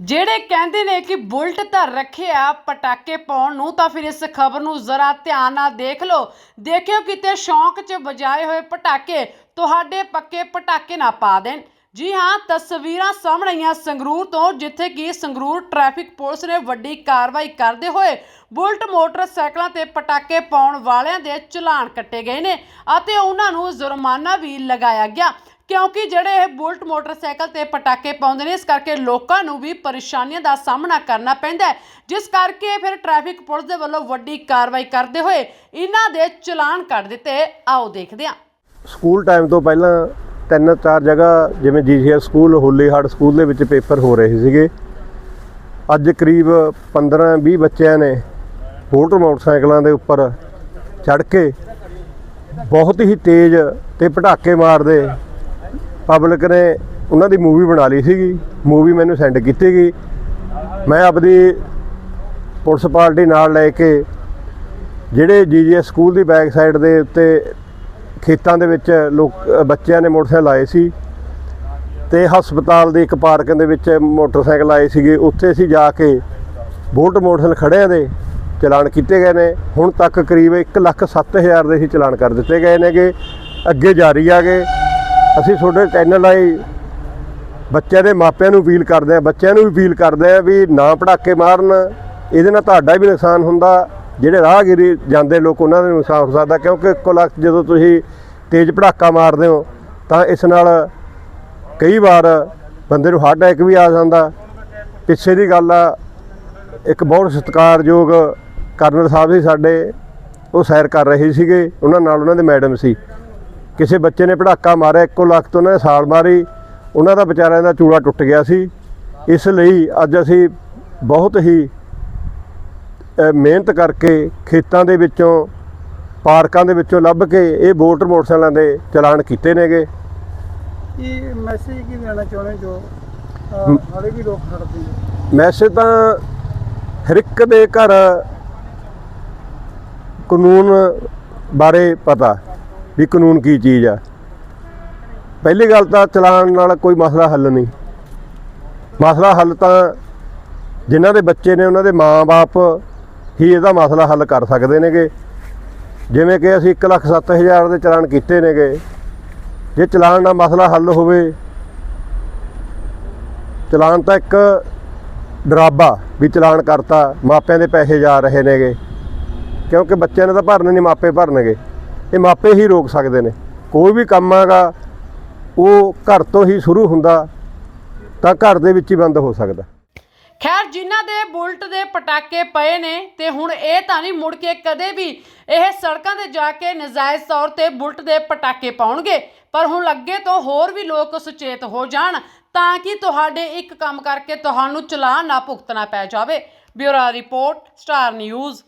ਜਿਹੜੇ ਕਹਿੰਦੇ ਨੇ ਕਿ ਬੁਲਟ ਤਾਂ ਰੱਖਿਆ ਪਟਾਕੇ ਪਾਉਣ ਨੂੰ, ਤਾਂ ਫਿਰ ਇਸ ਖਬਰ ਨੂੰ ਜ਼ਰਾ ਧਿਆਨ ਨਾਲ ਦੇਖ ਲਓ। ਦੇਖਿਓ ਕਿਤੇ ਸ਼ੌਂਕ 'ਚ ਵਜਾਏ ਹੋਏ ਪਟਾਕੇ, ਤੁਹਾਡੇ ਪੱਕੇ ਪਟਾਕੇ ਨਾ ਪਾ ਦੇਣ। ਜੀ ਹਾਂ, ਤਸਵੀਰਾਂ ਸਾਹਮਣੇ ਆਈਆਂ ਸੰਗਰੂਰ ਤੋਂ, ਜਿੱਥੇ ਕਿ ਸੰਗਰੂਰ ਟ੍ਰੈਫਿਕ ਪੁਲਿਸ ਨੇ ਵੱਡੀ ਕਾਰਵਾਈ ਕਰਦੇ ਹੋਏ ਬੁਲਟ ਮੋਟਰਸਾਈਕਲਾਂ ਤੇ ਪਟਾਕੇ ਪਾਉਣ ਵਾਲਿਆਂ ਦੇ ਚਲਾਨ ਕੱਟੇ ਗਏ ਨੇ ਅਤੇ ਉਹਨਾਂ ਨੂੰ ਜੁਰਮਾਨਾ ਵੀ ਲਗਾਇਆ ਗਿਆ। ਕਿਉਂਕਿ ਜਿਹੜੇ ਇਹ ਬੁਲਟ ਮੋਟਰਸਾਈਕਲ ਤੇ ਪਟਾਕੇ ਪਾਉਂਦੇ ਨੇ, ਇਸ ਕਰਕੇ ਲੋਕਾਂ ਨੂੰ ਵੀ ਪਰੇਸ਼ਾਨੀਆਂ ਦਾ ਸਾਹਮਣਾ ਕਰਨਾ ਪੈਂਦਾ ਜਿਸ ਕਰਕੇ ਫਿਰ ਟ੍ਰੈਫਿਕ ਪੁਲਿਸ ਦੇ ਵੱਲੋਂ ਵੱਡੀ ਕਾਰਵਾਈ ਕਰਦੇ ਹੋਏ ਇਹਨਾਂ ਦੇ ਚਲਾਨ ਕੱਟ ਦਿੱਤੇ। ਆਓ ਦੇਖਦੇ ਹਾਂ। ਸਕੂਲ ਟਾਈਮ ਤੋਂ ਪਹਿਲਾਂ ਤਿੰਨ ਚਾਰ ਜਗ੍ਹਾ, ਜਿਵੇਂ ਜੀਸੀਐਸ ਸਕੂਲ, ਹੋਲੀਹਾਰਡ ਸਕੂਲ ਦੇ ਵਿੱਚ ਪੇਪਰ ਹੋ ਰਹੇ ਸੀਗੇ। ਅੱਜ ਕਰੀਬ 15-20 ਬੱਚਿਆਂ ਨੇ ਬੁਲਟ ਮੋਟਰਸਾਈਕਲਾਂ ਦੇ ਉੱਪਰ ਚੜ੍ਹ ਕੇ ਬਹੁਤ ਹੀ ਤੇਜ਼ ਤੇ ਪਟਾਕੇ ਮਾਰਦੇ ਪਬਲਿਕ ਨੇ ਉਹਨਾਂ ਦੀ ਮੂਵੀ ਬਣਾ ਲਈ ਸੀਗੀ। ਮੂਵੀ ਮੈਨੂੰ ਸੈਂਡ ਕੀਤੀ ਗਈ। ਮੈਂ ਆਪਦੀ ਪੁਲਿਸ ਪਾਰਟੀ ਨਾਲ ਲੈ ਕੇ ਜਿਹੜੇ ਜੀਜੀਐਸ ਸਕੂਲ ਦੀ ਬੈਕ ਸਾਈਡ ਦੇ ਉੱਤੇ ਖੇਤਾਂ ਦੇ ਵਿੱਚ ਲੋਕ ਬੱਚਿਆਂ ਨੇ ਮੋਟਰਸਾਈਕਲ ਲਾਏ ਸੀ ਤੇ ਹਸਪਤਾਲ ਦੀ ਇੱਕ ਪਾਰਕ ਦੇ ਵਿੱਚ ਮੋਟਰਸਾਈਕਲ ਲਾਏ ਸੀਗੇ। ਉੱਥੇ ਅਸੀਂ ਜਾ ਕੇ ਬੁਲਟ ਮੋਟਰਸਾਈਕਲ ਖੜਿਆਂ ਦੇ ਚਲਾਨ ਕੀਤੇ ਗਏ ਨੇ। ਹੁਣ ਤੱਕ ਕਰੀਬ 1,07,000 ਦੇ ਅਸੀਂ ਚਲਾਨ ਕਰ ਦਿੱਤੇ ਗਏ ਨੇਗੇ। ਅੱਗੇ ਜਾਰੀ ਆਗੇ ਅਸੀਂ ਤੁਹਾਡੇ ਚੈਨਲ ਆਈ ਬੱਚਿਆਂ ਦੇ ਮਾਪਿਆਂ ਨੂੰ ਅਪੀਲ ਕਰਦੇ ਆ ਬੱਚਿਆਂ ਨੂੰ ਵੀ ਅਪੀਲ ਕਰਦੇ ਆ ਵੀ ਨਾ ਪੜਾਕੇ ਮਾਰਨ, ਇਹਦੇ ਨਾਲ ਤੁਹਾਡਾ ਵੀ ਨੁਕਸਾਨ ਹੁੰਦਾ। ਜਿਹੜੇ ਰਾਹਗੀਰੀ ਜਾਂਦੇ ਲੋਕ, ਉਹਨਾਂ ਦਾ ਨੁਕਸਾਨ ਹੋ ਸਕਦਾ, ਕਿਉਂਕਿ ਇੱਕੋ ਲੱਖ ਜਦੋਂ ਤੁਸੀਂ ਤੇਜ਼ ਪੜਾਕਾ ਮਾਰਦੇ ਹੋ, ਤਾਂ ਇਸ ਨਾਲ ਕਈ ਵਾਰ ਬੰਦੇ ਨੂੰ ਹਾਰਟ ਅਟੈਕ ਵੀ ਆ ਜਾਂਦਾ। ਪਿੱਛੇ ਦੀ ਗੱਲ ਆ, ਇੱਕ ਬਹੁਤ ਸਤਿਕਾਰਯੋਗ ਕਰਨਲ ਸਾਹਿਬ ਸੀ ਸਾਡੇ, ਉਹ ਸੈਰ ਕਰ ਰਹੇ ਸੀਗੇ, ਉਹਨਾਂ ਨਾਲ ਉਹਨਾਂ ਦੇ ਮੈਡਮ ਸੀ। ਕਿਸੇ ਬੱਚੇ ਨੇ ਪੜਾਕਾ ਮਾਰਿਆ ਇੱਕੋ ਲੱਖ ਤੋਂ ਉਹਨਾਂ ਨੇ ਸਾਲ ਮਾਰੀ ਉਹਨਾਂ ਦਾ ਵਿਚਾਰਿਆਂ ਦਾ ਚੂੜਾ ਟੁੱਟ ਗਿਆ ਸੀ। ਇਸ ਲਈ ਅੱਜ ਅਸੀਂ ਬਹੁਤ ਹੀ ਮਿਹਨਤ ਕਰਕੇ ਖੇਤਾਂ ਦੇ ਵਿੱਚੋਂ ਪਾਰਕਾਂ ਦੇ ਵਿੱਚੋਂ ਲੱਭ ਕੇ ਇਹ ਬੋਲਟ ਮੋਟਰਸਾਈਕਲਾਂ ਦੇ ਚਲਾਨ ਕੀਤੇ ਨੇਗੇ। ਕੀ ਮੈਸੇਜ ਕੀ ਦੇਣਾ ਚਾਹੁੰਦੇ ਜੋ ਹਾਲੇ ਵੀ ਲੋਕ ਖੜਦੇ ਨੇ? ਮੈਸੇਜ ਤਾਂ ਹਰ ਇੱਕ ਦੇ ਘਰ ਕਾਨੂੰਨ ਬਾਰੇ ਪਤਾ। ਵੀ ਕਾਨੂੰਨ ਕੀ ਚੀਜ਼ ਆ? ਪਹਿਲੀ ਗੱਲ ਤਾਂ ਚਲਾਨ ਨਾਲ ਕੋਈ ਮਸਲਾ ਹੱਲ ਨਹੀਂ। ਮਸਲਾ ਹੱਲ ਤਾਂ ਜਿਨ੍ਹਾਂ ਦੇ ਬੱਚੇ ਨੇ ਉਹਨਾਂ ਦੇ ਮਾਪੇ ਹੀ ਇਹਦਾ ਮਸਲਾ ਹੱਲ ਕਰ ਸਕਦੇ ਨੇਗੇ। ਜਿਵੇਂ ਕਿ ਅਸੀਂ 1,07,000 ਦੇ ਚਲਾਨ ਕੀਤੇ ਨੇਗੇ। ਜੇ ਚਲਾਨ ਦਾ ਮਸਲਾ ਹੱਲ ਹੋਵੇ ਚਲਾਨ ਤਾਂ ਇੱਕ ਡਰਾਬਾ ਵੀ ਚਲਾਨ ਕਰਤਾ ਮਾਪਿਆਂ ਦੇ ਪੈਸੇ ਜਾ ਰਹੇ ਨੇਗੇ। ਕਿਉਂਕਿ ਬੱਚਿਆਂ ਨੇ ਤਾਂ ਭਰਨੇ ਨਹੀਂ ਮਾਪੇ ਭਰਨਗੇ। ਇਹ ਮਾਪੇ ਹੀ ਰੋਕ ਸਕਦੇ ਨੇ। ਕੋਈ ਵੀ ਕੰਮ ਆਗਾ, ਉਹ ਘਰ ਤੋਂ ਹੀ ਸ਼ੁਰੂ ਹੁੰਦਾ, ਤਾਂ ਘਰ ਦੇ ਵਿੱਚ ਹੀ ਬੰਦ ਹੋ ਸਕਦਾ। ਖੈਰ, ਜਿਨ੍ਹਾਂ ਦੇ ਬੁਲਟ ਦੇ ਪਟਾਕੇ ਪਏ ਨੇ ਤੇ ਹੁਣ ਇਹ ਤਾਂ ਨਹੀਂ ਮੁੜ ਕੇ ਕਦੇ ਵੀ ਇਹ ਸੜਕਾਂ ਤੇ ਜਾ ਕੇ ਨਜਾਇਜ਼ ਤੌਰ ਤੇ ਬੁਲਟ ਦੇ ਪਟਾਕੇ ਪਾਉਣਗੇ, ਪਰ ਹੁਣ ਅੱਗੇ ਤੋਂ ਹੋਰ ਵੀ ਲੋਕ ਸੁਚੇਤ ਹੋ ਜਾਣ, ਤਾਂ ਕਿ ਤੁਹਾਡੇ ਇੱਕ ਕੰਮ ਕਰਕੇ ਤੁਹਾਨੂੰ ਚਲਾਨ ਨਾ ਭੁਗਤਣਾ ਪੈ ਜਾਵੇ। Bureau report, star news.